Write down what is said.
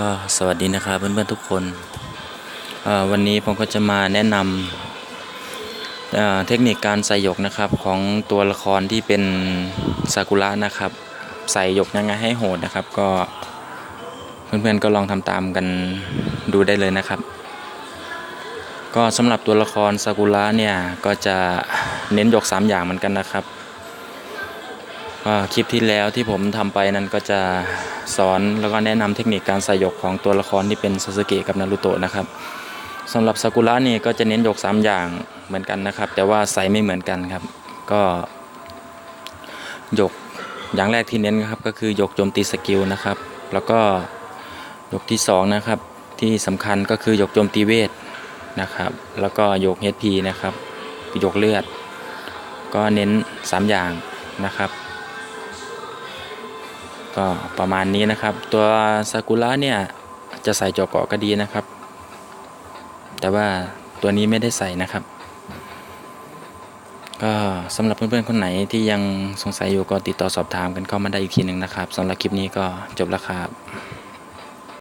ก็สวัสดีนะครับเพื่อนๆทุกคนวันนี้ผมก็จะมาแนะนำเเทคนิคการใส่หยกนะครับของตัวละครที่เป็นซากุระนะครับ ใส่หยกยังไงให้โหดนะครับ ก็เพื่อนๆก็ลองทำตามกันดูได้เลยนะครับ ก็สำหรับตัวละครซากุระเนี่ยก็จะเน้นหยก3อย่างเหมือนกันนะครับ คลิปที่แล้วที่ผมทำไปนั้นก็จะสอนแล้วก็แนะนำเทคนิคการใส่หยกของตัวละครที่เป็นซาสึเกะกับนารูโตะนะครับสำหรับซากุระนี่ก็จะเน้นหยก 3 อย่างเหมือนกันนะครับ แต่ว่าใส่ไม่เหมือนกันครับ ก็หยกอย่างแรกที่เน้นครับก็คือหยกโจมตีสกิลนะครับ แล้วก็หยกที่สองนะครับที่สำคัญก็คือหยกโจมตีเวทนะครับ แล้วก็ยก HP นะครับยกเลือด ก็เน้น 3 อย่างนะครับ ก็ประมาณนี้นะครับ ตัวซากุระเนี่ยจะใส่จอเกาะก็ดีนะครับ แต่ว่าตัวนี้ไม่ได้ใส่นะครับ ก็สำหรับเพื่อนๆคนไหนที่ยังสงสัยอยู่ก็ติดต่อสอบถามกันเข้ามาได้อีกทีหนึ่งนะครับสำหรับคลิปนี้ก็จบแล้วครับ